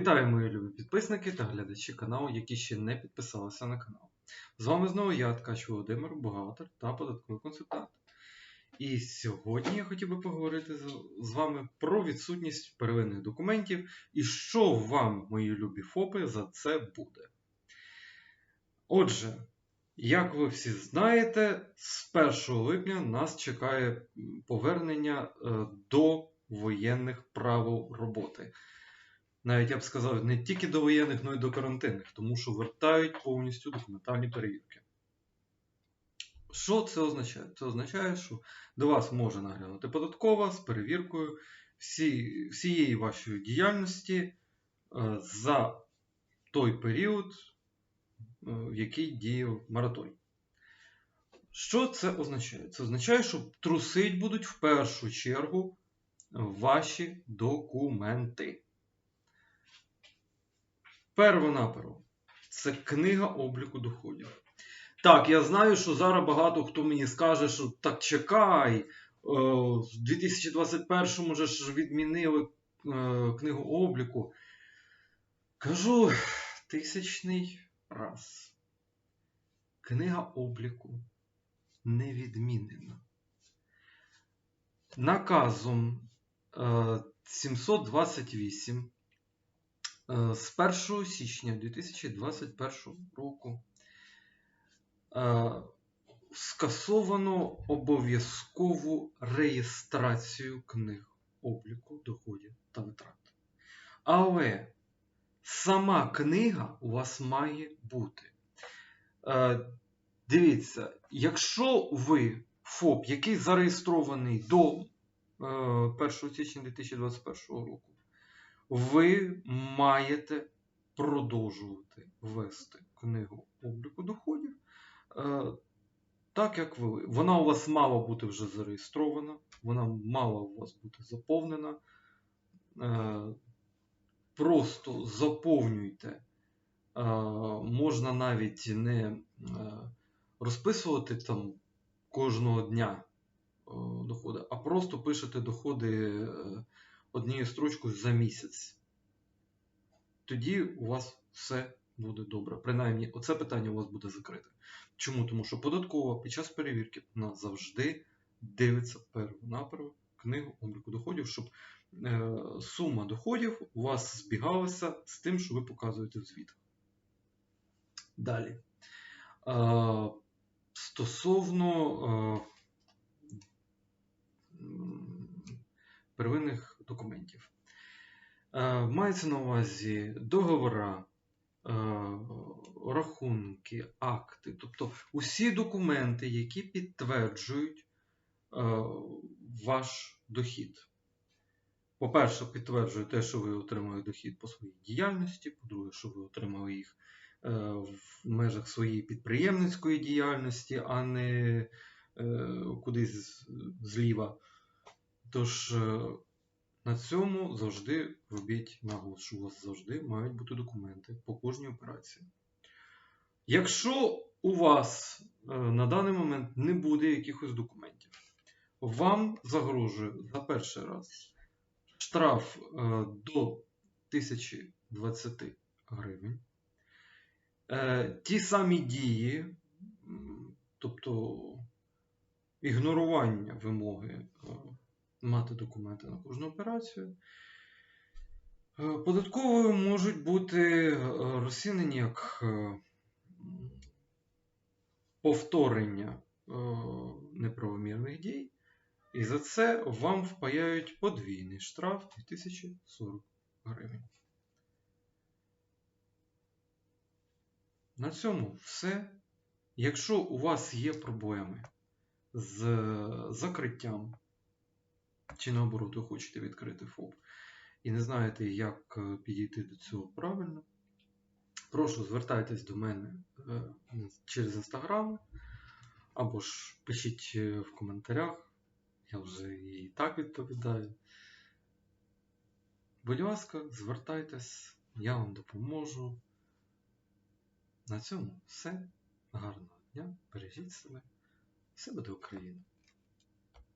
Вітаю, мої любі підписники та глядачі каналу, які ще не підписалися на канал. З вами знову я, Ткач Володимир, бухгалтер та податковий консультант. І сьогодні я хотів би поговорити з- вами про відсутність первинних документів і що вам, мої любі ФОПи, за це буде. Отже, як ви всі знаєте, з 1 липня нас чекає повернення е, до воєнних правил роботи. Навіть я б сказав, не тільки до воєнних, але й до карантинних, тому що вертають повністю документальні перевірки. Що це означає? Це означає, що до вас може наглянути податкова з перевіркою всі, всієї вашої діяльності е, за той період, е, в який діяв мораторій. Що це означає? Це означає, що трусить будуть в першу чергу ваші документи. Перво-наперво, це книга обліку доходів. Так, я знаю, що зараз багато хто мені скаже, що так чекай, е, в 2021 же ж відмінили е, книгу обліку. Кажу тисячний раз. Книга обліку не відмінена. Наказом е, 728 Е, З 1 січня 2021 року е, скасовано обов'язкову реєстрацію книг обліку доходів та витрат. Але сама книга у вас має бути. Е, Дивіться, якщо ви ФОП, який зареєстрований до е, 1 січня 2021 року, ви маєте продовжувати вести книгу обліку доходів. е, Так, як ви. Вона у вас мала бути вже зареєстрована, вона мала у вас бути заповнена. Е, Просто заповнюйте. Е, Можна навіть не розписувати там кожного дня доходи, а просто пишете доходи однією строчкою за місяць. Тоді у вас все буде добре. Принаймні, оце питання у вас буде закрите. Чому? Тому що податкова під час перевірки вона завжди дивиться перво-наперво книгу обліку доходів, щоб е, сума доходів у вас збігалася з тим, що ви показуєте в звітах. Далі. Е, стосовно е, первинних документів. Е, Мається на увазі договора, е, рахунки, акти, тобто усі документи, які підтверджують е, ваш дохід. По-перше, підтверджує те, що ви отримали дохід по своїй діяльності. По-друге, що ви отримали їх в межах своєї підприємницької діяльності, а не кудись зліва. Тож на цьому завжди робіть наголос, що у вас завжди мають бути документи по кожній операції. Якщо у вас е, на даний момент не буде якихось документів, вам загрожує за перший раз штраф е, до 1020 гривень. Е, Ті самі дії, тобто ігнорування вимоги мати документи на кожну операцію. Е, Податковою можуть бути е, розцінені як е, повторення неправомірних дій, і за це вам впаяють подвійний штраф 2040 гривень. На цьому все. Якщо у вас є проблеми з закриттям, чи наоборот, ви хочете відкрити ФОП і не знаєте, як е, підійти до цього правильно, прошу звертайтесь до мене е, через інстаграм або ж пишіть е, в коментарях. Я вже і так відповідаю. Будь ласка, звертайтесь, я вам допоможу. На цьому все. Гарного дня, бережіть себе. Все буде Україна!